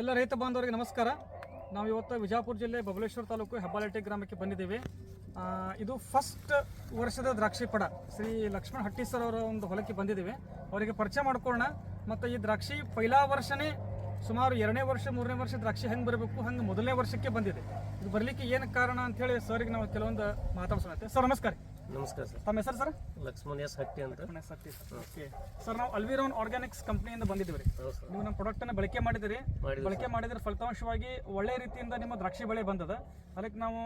ಎಲ್ಲ ರೈತ ಬಾಂಧವರಿಗೆ ನಮಸ್ಕಾರ. ನಾವು ಇವತ್ತು ವಿಜಾಪುರ ಜಿಲ್ಲೆ ಬಬಲೇಶ್ವರ ತಾಲೂಕು ಹೆಬ್ಬಾಲಟ್ಟಿ ಗ್ರಾಮಕ್ಕೆ ಬಂದಿದ್ದೇವೆ. ಇದು ಫಸ್ಟ್ ವರ್ಷದ ದ್ರಾಕ್ಷಿ ಪಡ. ಶ್ರೀ ಲಕ್ಷ್ಮಣ ಹಟ್ಟಿ ಸರ್ ಅವರ ಒಂದು ಹೊಲಕ್ಕೆ ಬಂದಿದ್ದೀವಿ. ಅವರಿಗೆ ಪರಿಚಯ ಮಾಡ್ಕೊಳ್ಳೋಣ. ಮತ್ತು ಈ ದ್ರಾಕ್ಷಿ ಪೈಲಾ ವರ್ಷನೇ ಸುಮಾರು ಎರಡನೇ ವರ್ಷ, ಮೂರನೇ ವರ್ಷ ದ್ರಾಕ್ಷಿ ಹೆಂಗೆ ಬರಬೇಕು, ಹಂಗೆ ಮೊದಲನೇ ವರ್ಷಕ್ಕೆ ಬಂದಿದೆ. ಇದು ಬರಲಿಕ್ಕೆ ಏನು ಕಾರಣ ಅಂಥೇಳಿ ಸರ್ಗೆ ನಾವು ಕೆಲವೊಂದು ಮಾತಾಡ್ಸೋಣ ಸರ್, ನಮಸ್ಕಾರ. ನಮಸ್ಕಾರ ಸರ್. ತಮ್ಮ ಹೆಸರು ಸರ್? ಲಕ್ಷ್ಮಣ್ ಎಸ್ ಹಟ್ಟಿ ಅಂತ. ಓಕೆ. ಸರ್ ನಾವು ಅಲ್ವಿರೋನ್ ಆರ್ಗ್ಯಾನಿಕ್ಸ್ ಕಂಪ್ನಿಯಿಂದ ಬಂದಿದ್ದೀವಿ ರೀ. ಹೌದು ಸರ್. ನೀವು ನಮ್ಮ ಪ್ರಾಡಕ್ಟನ್ನು ಬಳಕೆ ಮಾಡಿದಿರಿ ಮಾಡಿದ್ವಿ ಬಳಕೆ ಮಾಡಿದ್ರೆ ಫಲಿತಾಂಶವಾಗಿ ಒಳ್ಳೆ ರೀತಿಯಿಂದ ನಿಮ್ಮ ದ್ರಾಕ್ಷಿ ಬೆಳೆ ಬಂದದ. ಅದಕ್ಕೆ ನಾವು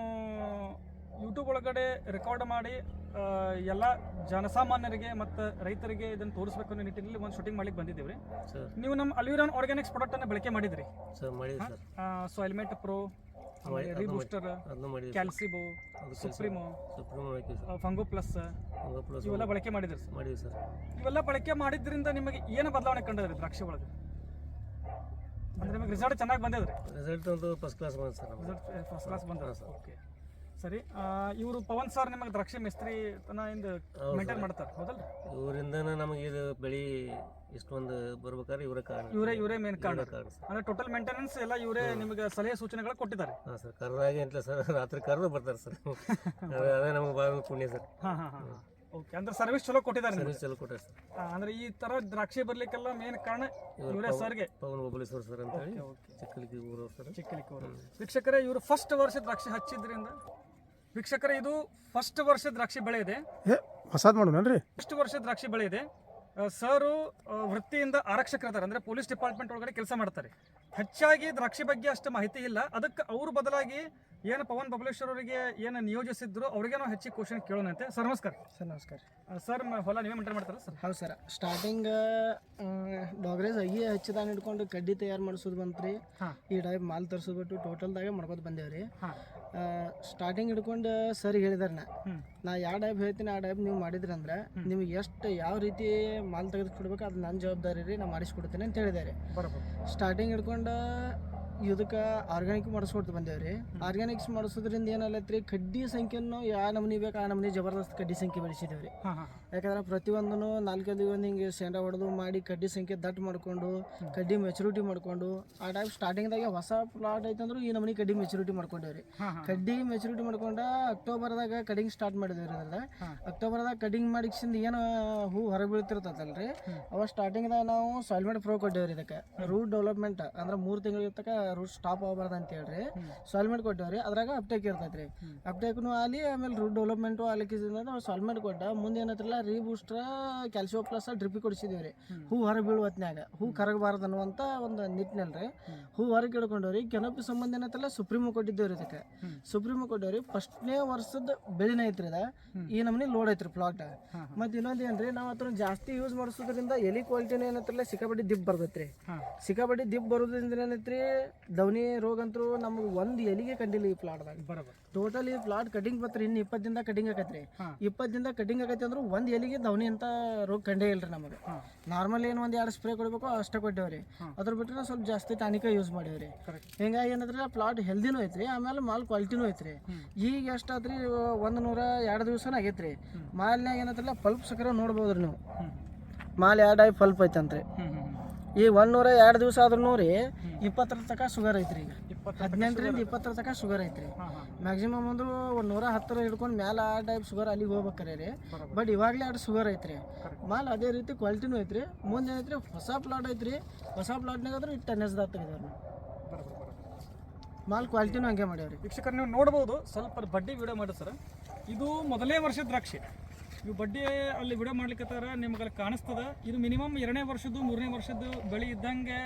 ಯೂಟ್ಯೂಬ್ ಒಳಗಡೆ ರೆಕಾರ್ಡ್ ಮಾಡಿ ಆ, ಎಲ್ಲ ಜನಸಾಮಾನ್ಯರಿಗೆ ಮತ್ತು ರೈತರಿಗೆ ಇದನ್ನು ತೋರಿಸ್ಬೇಕು ಅನ್ನೋ ನಿಟ್ಟಿನಲ್ಲಿ ಒಂದು ಶೂಟಿಂಗ್ ಮಾಡ್ಲಿಕ್ಕೆ ಬಂದಿದ್ದೀವಿ ರೀ. ಸರ್. ನೀವು ನಮ್ಮ ಅಲ್ವಿರಾನ್ ಆರ್ಗ್ಯಾನಿಕ್ಸ್ ಪ್ರಾಡಕ್ಟನ್ನು ಬಳಕೆ ಮಾಡಿದ್ರಿ? ಸರ್ ಮಾಡಿದ್ವಿ ಸರ್. ಸಾಯಿಲ್ಮೇಟ್ ಪ್ರೋ ರೀಬೂಸ್ಟರ್ ಅದನ್ನು ಮಾಡಿದ್ವಿ ಕ್ಯಾಲ್ಸಿಬೋ ಅದು ಸುಪ್ರೀಮೋ ಸುಪ್ರೀಂ ಹಾಕಿವಿ ಸರ್. ಫಂಗೋ ಪ್ಲಸ್ ಇವೆಲ್ಲ ಬಳಕೆ ಮಾಡಿದ್ರಿ ಸರ್. ಮಾಡಿದ್ವಿ ಸರ್. ಇವೆಲ್ಲ ಬಳಕೆ ಮಾಡಿದ್ರಿಂದ ನಿಮಗೆ ಏನು ಬದಲಾವಣೆ ಕಂಡದ್ರಿ ದ್ರಾಕ್ಷಿ ಒಳಗೆ? ಅಂದ್ರೆ ನಿಮಗೆ ರಿಸಲ್ಟ್ ಚೆನ್ನಾಗಿ ಬಂದಿದ್ರಿ ರಿಸಲ್ಟ್ ಒಂದು ಫಸ್ಟ್ ಕ್ಲಾಸ್ ಬಂತು ಸರ್ ರಿಸಲ್ಟ್ ಫಸ್ಟ್ ಕ್ಲಾಸ್ ಬಂದ ಸರ್. ಓಕೆ ಸರಿ ಇವರು ಪವನ್ ಸರ್ ನಿಮಗೆ ದ್ರಾಕ್ಷಿ ಮಿಸ್ತ್ರಿ ತನ ಇಂದ ಹೌದು ಮೇಂಟೈನ್. ಮಾಡ್ತಾರೆ ಹೌದಲ್ಲ ಇವರಿಂದನೇ ನಮಗೆ ಇದು ಬೆಳಿ ಇಷ್ಟೊಂದು ಬರ್ಬೇಕಾದ್ರೆ ಇವರೇ ಕಾರಣ. ಇವರೇ ಇವರೇ ಮೇನ್ ಕಾರಣ. ಅಂದ್ರೆ ಟೋಟಲ್ ಮೇಂಟೆನೆನ್ಸ್ ಎಲ್ಲ ಇವರೇ ನಿಮಗೆ ಸಲಹೆ ಸೂಚನೆಗಳು ಕೊಟ್ಟಿದ್ದಾರೆ. ಹಾಂ ಸರ್ ಕರ್ದಾಗೆ ಅಂತ ಸರ್ ರಾತ್ರಿ ಕರೆದು ಬರ್ತಾರೆ ಸರ್. ಅದೇ ನಮಗೆ ಭಾಳ ಪುಣ್ಯ ಸರ್. ಹಾಂ ಹಾಂ ಹಾ ಓಕೆ ಅಂದ್ರೆ ಸರ್ವಿಸ್ ಚಲೋ ಕೊಟ್ಟಿದ್ದಾರೆ ಸರ್ವಿಸ್ ಚಲೋ ಕೊಟ್ಟಾರೆ ಸರ್. ಅಂದ್ರೆ ಈ ತರ ದ್ರಾಕ್ಷಿ ಬರ್ಲಿಕ್ಕೆಲ್ಲ ಮೇನ್ ಕಾರಣ ಇವರೇ ಸರ್ಗೆ? ಪವನ್ ಬಬಲೇಶ್ವರ್ ಸರ್ ಅಂತ ಹೇಳಿ ಚಿಕ್ಕಲಿಕ್ಕೆ ಚಿಕ್ಕಲಿಕ್ಕಿ ಊರು ಸರ್. ಚಿಕ್ಕಲಿಕ್ಕವರು ವೀಕ್ಷಕರೇ ಇವರು ಫಸ್ಟ್ ವರ್ಷ ದ್ರಾಕ್ಷಿ ಹಚ್ಚಿದ್ರಿಂದ ವೀಕ್ಷಕರೇ ಇದು ಫಸ್ಟ್ ವರ್ಷ ದ್ರಾಕ್ಷಿ ಬೆಳೆ ಇದೆ. ಹೊಸದ್ ಮಾಡೋಣ ಫಸ್ಟ್ ವರ್ಷದ ವರ್ಷ ದ್ರಾಕ್ಷಿ ಬೆಳೆ ಇದೆ. ಸರು ವೃತ್ತಿಯಿಂದ ಆರಕ್ಷಕರಿದ್ದಾರೆ ಅಂದರೆ ಪೊಲೀಸ್ ಡಿಪಾರ್ಟ್ಮೆಂಟ್ ಒಳಗಡೆ ಕೆಲಸ ಮಾಡ್ತಾರೆ. ಹೆಚ್ಚಾಗಿ ದ್ರಾಕ್ಷಿ ಬಗ್ಗೆ ಅಷ್ಟು ಮಾಹಿತಿ ಇಲ್ಲ. ಅದಕ್ಕೆ ಅವರು ಬದಲಾಗಿ ಏನು ಪವನ್ ಬಬಲೇಶ್ವರ್ ಅವರಿಗೆ ಏನು ನಿಯೋಜಿಸಿದ್ರು ಅವ್ರಿಗೆ ನಾವು ಹೆಚ್ಚಿಗೆ ಕ್ವಶನ್ ಕೇಳೋಣಂತೆ ಸರ್ ನಮಸ್ಕಾರ. ಸರ್ ನಮಸ್ಕಾರ. ಸರ್ ಹೊಲ ನೀವೇ ಮೇಂಟೈನ್ ಮಾಡ್ತಾರೆ ಸರ್? ಹೌದು ಸರ್. ಸ್ಟಾರ್ಟಿಂಗ್ ಡಾಗ್ರೇಸ್ ಅಗಿ ಹಚ್ಚಿದಾನ ಹಿಡ್ಕೊಂಡು ಕಡ್ಡಿ ತಯಾರು ಮಾಡಿಸೋದು ಬಂತ್ರಿ. ಈ ಟೈಪ್ ಮಾಲ್ ತರಿಸೋದು ಬಿಟ್ಟು ಟೋಟಲ್ದಾಗೆ ಮಾಡ್ಕೋದು ಬಂದೇವ್ರಿ. ಹಾಂ. ಸ್ಟಾರ್ಟಿಂಗ್ ಹಿಡ್ಕೊಂಡು ಸರ್ ಹೇಳಿದಾರೆ ನಾ ಯಾವ ಟೈಪ್ ಹೇಳ್ತೀನಿ ಆ ಟೈಪ್ ನೀವು ಮಾಡಿದ್ರಿ ಅಂದ್ರೆ ನಿಮ್ಗೆ ಎಷ್ಟು ಯಾವ ರೀತಿ ಮಾಲ್ ತೆಗೆದು ಕೊಡ್ಬೇಕು ಅದು ನನ್ನ ಜವಾಬ್ದಾರಿ ರೀ ನಾ ಮಾಡಿಸ್ಕೊಡ್ತೀನಿ ಅಂತ ಹೇಳಿದ್ದಾರೆ. ಸ್ಟಾರ್ಟಿಂಗ್ ಹಿಡ್ಕೊಂಡು ಇದಕ್ಕೆ ಆರ್ಗ್ಯಾನಿಕ್ ಮಾಡಿಸ್ಕೊಡ್ತು ಬಂದೇವ್ರಿ. ಆರ್ಗ್ಯಾನಿಕ್ಸ್ ಮಾಡಿಸೋದ್ರಿಂದ ರೀ ಕಡ್ಡಿ ಸಂಖ್ಯೆನೂ ಯಾವ ನಮೂನಿ ಬೇಕು ಆ ನಮೂನಿ ಜಬರ್ದಸ್ತ್ ಕಡ್ಡಿ ಸಂಖ್ಯೆ ಬೆಳೆಸಿದ್ದೇವೆ ರೀ ಯಾಕಂದ್ರೆ ಪ್ರತಿಯೊಂದನ್ನು ನಾಲ್ಕೈದು ಒಂದು ಹಿಂಗೆ ಸೆಂಡ ಹೊಡೆದು ಮಾಡಿ ಕಡ್ಡಿ ಸಂಖ್ಯೆ ದಟ್ ಮಾಡ್ಕೊಂಡು ಕಡ್ಡಿ ಮೆಚುರಿಟಿ ಮಾಡ್ಕೊಂಡು ಆ ಟೈಪ್ ಸ್ಟಾರ್ಟಿಂಗ್ದಾಗೆ ಹೊಸ ಪ್ಲಾಟ್ ಐತಂದ್ರು ಈ ನಮೂನಿ ಕಡ್ಡಿ ಮೆಚುರಿಟಿ ಮಾಡ್ಕೊಂಡೇವ್ರಿ. ರೀ ಕಡ್ಡಿ ಮೆಚುರಿಟಿ ಮಾಡ್ಕೊಂಡ ಅಕ್ಟೋಬರ್ದಾಗ ಕಟಿಂಗ್ ಸ್ಟಾರ್ಟ್ ಮಾಡಿದೇವ್ರಿ ಅದೆಲ್ಲ. ಅಕ್ಟೋಬರ್ದಾಗ ಕಟಿಂಗ್ ಮಾಡಿಸಿಂದ ಏನು ಹೂ ಹೊರಗೆ ಬೀಳ್ತಿರ್ತದಲ್ಲ ರೀ ಅವ ಸ್ಟಾರ್ಟಿಂಗ್ದಾಗ ನಾವು ಸಾಯಿಲ್ಮೆಂಟ್ ಪ್ರೋ ಕೊಟ್ಟೇವ್ರಿ ಇದಕ್ಕೆ. ರೂಟ್ ಡೆವಲಪ್ಮೆಂಟ್ ಅಂದ್ರೆ ಮೂರು ತಿಂಗಳ ತನಕ ರೂಟ್ ಸ್ಟಾಪ್ ಆಗಬಾರ್ದು ಅಂತ ಹೇಳ್ರಿ. ಸಾಲ್ಮೆಂಟ್ ಕೊಟ್ಟವ್ರಿ. ಅದ್ರಾಗ ಅಪ್ಟೇಕ್ ಇರ್ತೈತ್ರಿ. ರೀ ಅಪ್ಟೇಕ್ನು ಆಲಿ ಆಮೇಲೆ ರೂಟ್ ಡೆವಲಪ್ಮೆಂಟು ಆಲಿಕ್ಕಿದ್ರಿಂದ ನಾವು ಸಾಲ್ಮೆಂಟ್ ಕೊಟ್ಟ ಮುಂದೆ ಏನೈತ್ರಲ್ಲ ರೀಬೂಸ್ಟ್ರ ಕ್ಯಾಲ್ಸಿಯೋ ಪ್ಲಸ್ ಡ್ರಿಪ್ಪಿ ಕೊಡಿಸಿದೇವ್ರಿ. ರೀ ಹೂ ಹೊರಗೆ ಬೀಳುವತ್ನಾಗ ಹೂ ಕರಗಬಾರ್ದು ಅನ್ನುವಂಥ ಒಂದು ನಿಟ್ಟಿನಲ್ಲಿ ರೀ ಹೂ ಹೊರಗೆ ಇಡ್ಕೊಂಡವ್ರಿ ಕೆನಪಿ ಸಂಬಂಧ ಏನೈತಲ್ಲ ಸುಪ್ರೀಮು ಕೊಟ್ಟಿದ್ದೇವ್ರಿ ಇದಕ್ಕೆ. ಸುಪ್ರೀಮು ಕೊಟ್ಟವ್ರಿ. ಫಸ್ಟ್ನೇ ವರ್ಷದ ಬೆಳಿನ ಐತ್ರಿ ಅದ ಈ ನಮೂನಿ ಲೋಡ್ ಐತ್ರಿ ಪ್ಲಾಟ್ ಮತ್ತೆ ಇನ್ನೊಂದು ಏನ್ರಿ ನಾವು ಅದ್ರ ಜಾಸ್ತಿ ಯೂಸ್ ಮಾಡಿಸೋದ್ರಿಂದ ಎಲಿ ಕ್ವಾಲಿಟಿನ ಏನತ್ತಲ್ಲ ಸಿಕ್ಕಾಪಟ್ಟಿ ದಿಪ್ ಬರ್ತೈತ್ರಿ. ಸಿಕ್ಕಾಪಟ್ಟಿ ದಿಪ್ ಬರೋದ್ರಿಂದ ಏನೈತ್ರಿ ದವನಿ ರೋಗ ಅಂತೂ ನಮ್ಗೆ ಒಂದು ಎಲಿಗೆ ಕಂಡಿಲ್ಲ ಈ ಪ್ಲಾಟ್ದಾಗ ಬರೋબર ಟೋಟಲ್ ಈ ಪ್ಲಾಟ್ ಕಟಿಂಗ್ ಬತ್ರಿ ಇನ್ನು ಇಪ್ಪತ್ತು ದಿನದಾಗ ಕಟಿಂಗ್ ಆಗತ್ತೆ ರೀ ಇಪ್ಪತ್ತು ದಿನದಾಗ ಕಟಿಂಗ್ ಆಗತ್ತೆ ಅಂದ್ರೆ ಒಂದು ಎಲಿಗೆ ದವನಿ ಅಂತ ರೋಗ ಕಂಡೇ ಇಲ್ರಿ ನಮಗೆ. ಹಾಂ. ನಾರ್ಮಲ್ ಏನು ಒಂದು ಎರಡು ಸ್ಪ್ರೇ ಕೊಡಬೇಕು ಅಷ್ಟೇ ಕೊಟ್ಟೇವೆ ರೀ ಅದ್ರ ಬಿಟ್ಟರೆ ಸ್ವಲ್ಪ ಜಾಸ್ತಿ ಟಾನಿಕ ಯೂಸ್ ಮಾಡೇವ್ರಿ. ಹಿಂಗಾಗಿ ಏನಂದ್ರೆ ಪ್ಲಾಟ್ ಹೆಲ್ದಿನೂ ಐತ್ರಿ ಆಮೇಲೆ ಮಾಲ್ ಕ್ವಾಲಿಟಿನೂ ಐತ್ರಿ. ಈಗ ಎಷ್ಟಾದ್ರಿ ಒಂದು ನೂರ ಎರಡು ದಿವಸನೂ ಆಗೈತೆ ರೀ ಮಾಲ್ನಾಗ ಏನಂತಾರಲ್ಲ ಪಲ್ಪ್ ಸಕ್ಕರೆ ನೋಡ್ಬೋದ್ರಿ ನೀವು. ಮಾಲ್ ಎರಡು ಆಗಿ ಪಲ್ಪ್ ಐತಂತ್ರಿ. ಹ್ಞೂ ಈ ಈಗ ಒಂದೂರ ಎರಡು ದಿವಸ ಆದ್ರೂ ರೀ ಇಪ್ಪತ್ತರ ತನಕ ಶುಗರ್ ಐತ್ರಿ ಈಗ. ಹದಿನೆಂಟರಿಂದ ಇಪ್ಪತ್ತರ ತನಕ ಶುಗರ್ ಐತ್ರಿ. ಮ್ಯಾಕ್ಸಿಮಮ್ ಒಂದು ಒಂದು ನೂರ ಹತ್ತರ ಹಿಡ್ಕೊಂಡು ಮೇಲೆ ಆ ಟೈಪ್ ಶುಗರ್ ಅಲ್ಲಿಗೆ ಹೋಗ್ಬೇಕಾರೆ ರೀ. ಬಟ್ ಇವಾಗಲೇ ಎರಡು ಶುಗರ್ ಐತ್ರಿ. ಮಾಲ್ ಅದೇ ರೀತಿ ಕ್ವಾಲಿಟಿನೂ ಐತ್ರಿ. ಮುಂದೆ ಏನೈತ್ರಿ ಹೊಸ ಪ್ಲಾಟ್ ಐತ್ರಿ. ಹೊಸ ಪ್ಲಾಟ್ನಾಗಾದ್ರೂ ಇಟ್ಟು ಟೆನ್ನೆಸ್ದಾಗ ತೆಗೆದವ್ರು ಮಾಲ್. ಕ್ವಾಲಿಟಿನೂ ಹಂಗೆ ಮಾಡ್ಯಾವ್ರಿ. ವೀಕ್ಷಕರು ನೀವು ನೋಡ್ಬೋದು ಸ್ವಲ್ಪ ಬಡ್ಡಿ ವಿಡಿಯೋ ಮಾಡಿ ಸರ್. ಇದು ಮೊದಲೇ ವರ್ಷದ ದ್ರಾಕ್ಷಿ. ಇವು ಬಡ್ಡಿ ಅಲ್ಲಿ ವಿಡಿಯೋ ಮಾಡ್ಲಿಕ್ಕತ್ತಾರ ನಿಮ್ಗೆ ಅಲ್ಲಿ ಕಾಣಿಸ್ತದ. ಇದು ಮಿನಿಮಮ್ ಎರಡನೇ ವರ್ಷದ್ದು, ಮೂರನೇ ವರ್ಷದ್ದು ಬೆಳೆ ಇದ್ದಂಗೆ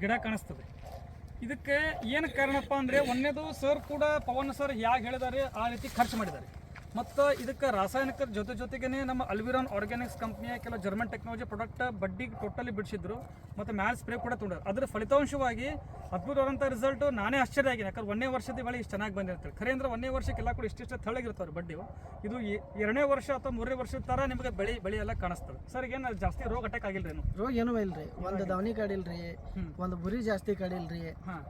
ಗಿಡ ಕಾಣಿಸ್ತದೆ. ಇದಕ್ಕೆ ಏನು ಕಾರಣಪ್ಪ ಅಂದರೆ, ಒಂದನೇದು ಸರ್ ಕೂಡ ಪವನ್ ಸರ್ ಹೇಗೆ ಹೇಳಿದ್ದಾರೆ ಆ ರೀತಿ ಖರ್ಚು ಮಾಡಿದ್ದಾರೆ. ಮತ್ತು ಇದಕ್ಕೆ ರಾಸಾಯನಿಕ ಜೊತೆ ಜೊತೆಗೇ ನಮ್ಮ ಅಲ್ವಿರಾನ್ ಆರ್ಗ್ಯಾನಿಕ್ಸ್ ಕಂಪ್ನಿಯ ಕೆಲವು ಜರ್ಮನ್ ಟೆಕ್ನಾಲಜಿ ಪ್ರಾಡಕ್ಟ್ ಬಡ್ಡಿಗೆ ಟೋಟಲಿ ಬಿಡಿಸಿದ್ರು. ಮತ್ತು ಮ್ಯಾಲ್ ಸ್ಪ್ರೇ ಕೂಡ ತೊಗೊಂಡ್ರು. ಅದರ ಫಲಿತಾಂಶವಾಗಿ ಅದ್ಭುತವಾದಂಥ ರಿಸಲ್ಟ್ ನಾನೇ ಆಶ್ಚರ್ಯ ಆಗಿದೆ ಯಾಕಂದ್ರೆ ಒಂದನೇ ವರ್ಷದ ಬಳಿ ಇಷ್ಟು ಚೆನ್ನಾಗಿ ಬಂದಿರ್ತೇವೆ ಖರೆ ಅಂದ್ರೆ ಒಂದನೇ ವರ್ಷಕ್ಕೆಲ್ಲ ಕೂಡ ಇಷ್ಟಿಷ್ಟು ತೆಳಗಿರ್ತಾವೆ ಬಡ್ಡಿ ಇದು ಎರಡನೇ ವರ್ಷ ಅಥವಾ ಮೂರನೇ ವರ್ಷದ ಥರ ನಿಮಗೆ ಬೆಳೆ ಬೆಳೆ ಎಲ್ಲ ಕಾಣಿಸ್ತದೆ. ಸರ್ ಏನು ಜಾಸ್ತಿ ರೋಗ ಅಟ್ಯಾಕ್ ಆಗಿಲ್ಲ ಏನು ರೋಗ ಏನೂ ಇಲ್ರಿ. ಒಂದು ದವನಿ ಕಾಡಿಲ್ರಿ. ಒಂದು ಬುರಿ ಜಾಸ್ತಿ ಕಾಡಿಲ್ರಿ.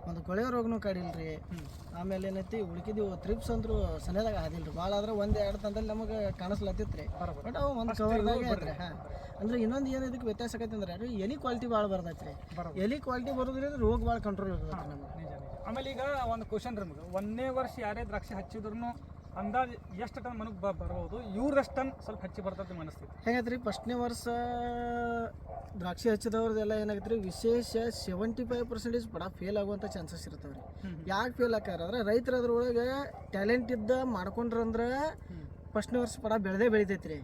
ಒಂದು ಕೊಳೆ ರೋಗನೂ ಕಾಡಿಲ್ರಿ. ಆಮೇಲೆ ಏನೈತಿ ಉಳ್ಕಿದೀವಿ ತ್ರಿಪ್ಸ್ ಅಂದ್ರು ಸನೇದಾಗ ಆದಿಲ್ರಿ. ಭಾಳ ಆದ್ರೆ ಒಂದು ಒಂದು ಎರಡು ತಂದಲ್ಲಿ ನಮಗೆ ಕಾಣಿಸ್ಲತ್ತಿತ್ತು ರೀ ಬಟ್ ಅವು ಒಂದು ಕವರ್ದಾಗ ಐತ್ರಿ ಹಾಂ. ಅಂದ್ರೆ ಇನ್ನೊಂದು ಏನು ಇದಕ್ಕೆ ವ್ಯತ್ಯಾಸ ಆಗೈತೆ ಅಂದ್ರೆ ರೀ ಎಲಿ ಕ್ವಾಲಿಟಿ ಭಾಳ ಬರ್ತೈತೆ ರೀ. ಎಲಿ ಕ್ವಾಲಿಟಿ ಬರೋದ್ರಿಂದ ರೋಗ ಭಾಳ ಕಂಟ್ರೋಲ್ ಇರ್ತೈತೆ ನಮಗೆ. ನಿಜ ನಿಜ. ಆಮೇಲೆ ಈಗ ಒಂದು ಕ್ವಶನ್ ರೀ ಒಂದೇ ಒಂದನೇ ವರ್ಷ ಯಾರೇ ದ್ರಾಕ್ಷಿ ಹಚ್ಚಿದ್ರು ಅಂದಾಜು ಎಷ್ಟು ಟನ್ ಮನಕ್ಕೆ ಬರ್ಬೋದು? ಇವ್ರಷ್ಟು ಟನ್ ಸ್ವಲ್ಪ ಹೆಚ್ಚಿ ಬರ್ತದೆ ಮನಸ್ಥಿತಿ ಹೆಂಗೈತೆ ರೀ ಫಸ್ಟ್ನೇ ವರ್ಷ ದ್ರಾಕ್ಷಿ ಹಚ್ಚಿದವ್ರದ್ದೆಲ್ಲ ಏನಾಗುತ್ತೆ ರೀ ವಿಶೇಷ ಸೆವೆಂಟಿ ಫೈವ್ ಪರ್ಸೆಂಟೇಜ್ ಪಡ ಫೇಲ್ ಆಗುವಂಥ ಚಾನ್ಸಸ್ ಇರ್ತಾವೆ ರೀ. ಯಾಕೆ ಫೇಲ್ ಆಕಾರ ಅಂದ್ರೆ ರೈತರ ಅದ್ರೊಳಗೆ ಟ್ಯಾಲೆಂಟ್ ಇದ್ದ ಮಾಡ್ಕೊಂಡ್ರಂದ್ರೆ ಫಸ್ಟ್ ವರ್ಷ ಪಡ ಬೆಳೆದೇ ಬೆಳಿತೈತೆ ರೀ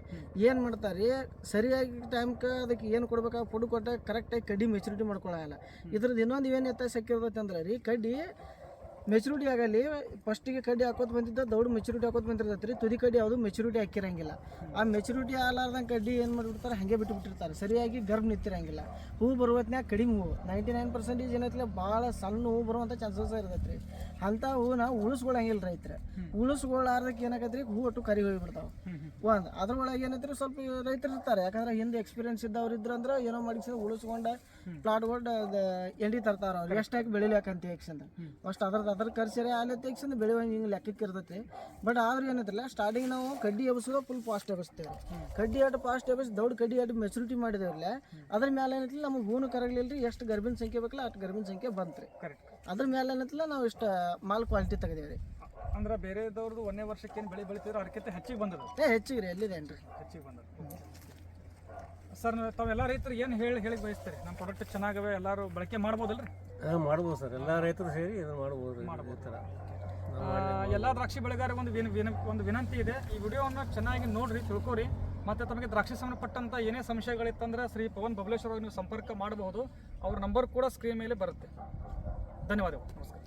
ಏನು ಮಾಡ್ತಾರೆ ರೀ ಸರಿಯಾಗಿ ಟೈಮ್ಗೆ ಅದಕ್ಕೆ ಏನು ಕೊಡ್ಬೇಕು? ಫುಡ್ ಕೊಟ್ಟ ಕರೆಕ್ಟಾಗಿ ಕಡ್ಡಿ ಮೆಚುರಿಟಿ ಮಾಡ್ಕೊಳ್ಳಲ್ಲ ಇದ್ರದ್ದು ಇನ್ನೊಂದು ಏನು ವ್ಯತ್ಯಾಸ ಸಿಕ್ಕಿರ್ತೈತೆ ಅಂದ್ರೆ ರೀ ಕಡ್ಡಿ ಮೆಚುರಿಟಿ ಆಗಲಿ ಫಸ್ಟಿಗೆ ಕಡ್ಡಿ ಹಾಕೋದು ಬಂದಿದ್ದ ದೌಡ್ ಮೆಚುರಿಟಿ ಹಾಕೋದು ಬಂದಿರ್ತೈತೆ ರೀ ತುದಿ ಕಡ್ಡಿ ಯಾವುದು ಮೆಚುರಿಟಿ ಹಾಕಿರಂಗಿಲ್ಲ. ಆ ಮೆಚುರಿಟಿ ಆಲಾರ್ದಂಗೆ ಕಡ್ಡಿ ಏನು ಮಾಡಿಬಿಡ್ತಾರೆ ಹಾಗೆ ಬಿಟ್ಟುಬಿಟ್ಟಿರ್ತಾರೆ ಸರಿಯಾಗಿ ಗರ್ಭ ನಿಂತಿರಂಗಿಲ್ಲ ಹೂ ಬರುವತ್ನಾಗ ಕಡಿಮೆ ಹೂವು ನೈಂಟಿ ನೈನ್ ಪರ್ಸೆಂಟೇಜ್ ಏನೈತಿಲ್ಲ ಭಾಳ ಸಣ್ಣ ಹೂವು ಬರುವಂಥ ಚಾನ್ಸಸ್ ಇರ್ತೈತೆ ರೀ ಅಂಥ ನಾವು ಉಳಿಸ್ಕೊಳಂಗಿಲ್ಲ ರೈತರು. ಉಳಿಸ್ಕೊಳ್ಳಾರ್ದಕ್ಕೆ ಏನಾಗತ್ತೆ ರೀ ಹೂ ಒಟ್ಟು ಕರಿ ಹೋಗಿಬಿಡ್ತಾವೆ. ಒಂದು ಅದ್ರೊಳಗೆ ಏನೈತೆ ಸ್ವಲ್ಪ ರೈತರು ಇರ್ತಾರೆ. ಯಾಕಂದ್ರೆ ಹಿಂದೆ ಎಕ್ಸ್ಪೀರಿಯನ್ಸ್ ಇದ್ದವ್ರು ಇದ್ರು ಅಂದ್ರೆ ಏನೋ ಮಾಡಿಸಿ ಉಳಿಸ್ಕೊಂಡು ಪ್ಲಾಟ್ಗಳು ಎಂಡಿ ತರ್ತಾರೆ ಅವ್ರು. ಎಷ್ಟಾಗಿ ಎಕ್ಸ್ ಯಕ್ಷಂದ ಅಷ್ಟು ಅದ್ರದ್ದು ಅದ್ರ ಖರ್ಚರೆ ಆಲೆ ತೆಗ್ಸಂದು ಬೆಳೆಯುವಂಗೆ ಹಿಂಗೆ ಲೆಕ್ಕಕ್ಕೆ ಇರ್ತೈತಿ. ಬಟ್ ಆದ್ರೆ ಏನೈತಿಲ್ಲ ಸ್ಟಾರ್ಟಿಂಗ್ ನಾವು ಕಡ್ಡಿ ಎಬ್ಸೋದು ಫುಲ್ ಫಾಸ್ಟ್ ಎಬ್ಸ್ತೇವೆ. ಕಡ್ಡಿ ಆಟ ಫಾಸ್ಟ್ ಎಬ್ಸ್ ದೊಡ್ಡ ಕಡ್ಡಿ ಆಟ ಮೆಚುರಿಟಿ ಮಾಡಿದೇವ್ರಲ್ಲ ಅದ್ರ ಮೇಲೆ ಏನೈತಿಲ್ಲ ನಮಗೆ ಹೂನು ಕರಗಲಿಲ್ಲ ರೀ ಎಷ್ಟು ಗರ್ಭಿನ ಸಂಖ್ಯೆ ಬೇಕಲ್ಲ ಅಷ್ಟು ಗರ್ಭಿನ ಸಂಖ್ಯೆ ಬಂತ್ರಿ. ಕರೆಕ್ಟ್ ಅದ್ರ ಮೇಲೆ ಏನೈತಿಲ್ಲ ನಾವು ಇಷ್ಟು ಮಾಲ್ ಕ್ವಾಲಿಟಿ ತೆಗೆದೇವ್ರಿ. ಅಂದ್ರೆ ಬೇರೆದವ್ರದ್ದು ಒಂದೇ ವರ್ಷಕ್ಕೆ ಏನು ಬೆಳೆ ಬೆಳಿತಿದ್ರು ಅದಕ್ಕಿಂತ ಹೆಚ್ಚಿಗೆ ಬಂದದು. ಏ ಹೆಚ್ಚಿಗೆ ರೀ ಎಲ್ಲಿದೇನ್ರಿ ಹೆಚ್ಚಿಗೆ ಬಂದದ್ದು ಸರ್ ತಾವೆಲ್ಲ ರೈತರು ಏನು ಹೇಳಿ ಹೇಳಿ ಬಯಸ್ತೀರಿ? ನಮ್ಮ ಪ್ರಾಡಕ್ಟ್ ಚೆನ್ನಾಗವೆ ಎಲ್ಲರೂ ಬಳಕೆ ಮಾಡ್ಬೋದಲ್ರಿ? ಹಾಂ ಮಾಡ್ಬೋದು ಸರ್. ಎಲ್ಲ ರೈತರು ಸೇರಿ ಇದನ್ನು ಮಾಡ್ಬೋದು ಮಾಡ್ಬೋದು. ಥರ ಎಲ್ಲ ದ್ರಾಕ್ಷಿ ಬೆಳೆಗಾರರಿಗೆ ಒಂದು ವಿನ ವಿನ ಒಂದು ವಿನಂತಿ ಇದೆ. ಈ ವಿಡಿಯೋವನ್ನು ಚೆನ್ನಾಗಿ ನೋಡ್ರಿ ತಿಳ್ಕೊರಿ. ಮತ್ತು ತಮಗೆ ದ್ರಾಕ್ಷಿ ಸಂಬಂಧಪಟ್ಟಂಥ ಏನೇ ಸಂಶಯಗಳಿತ್ತಂದ್ರೆ ಶ್ರೀ ಪವನ್ ಬಬಲೇಶ್ವರ ಅವ್ರಿಗೆ ನೀವು ಸಂಪರ್ಕ ಮಾಡಬಹುದು ಅವ್ರ ನಂಬರ್ ಕೂಡ ಸ್ಕ್ರೀನ್ ಮೇಲೆ ಬರುತ್ತೆ. ಧನ್ಯವಾದಗಳು. ನಮಸ್ಕಾರ.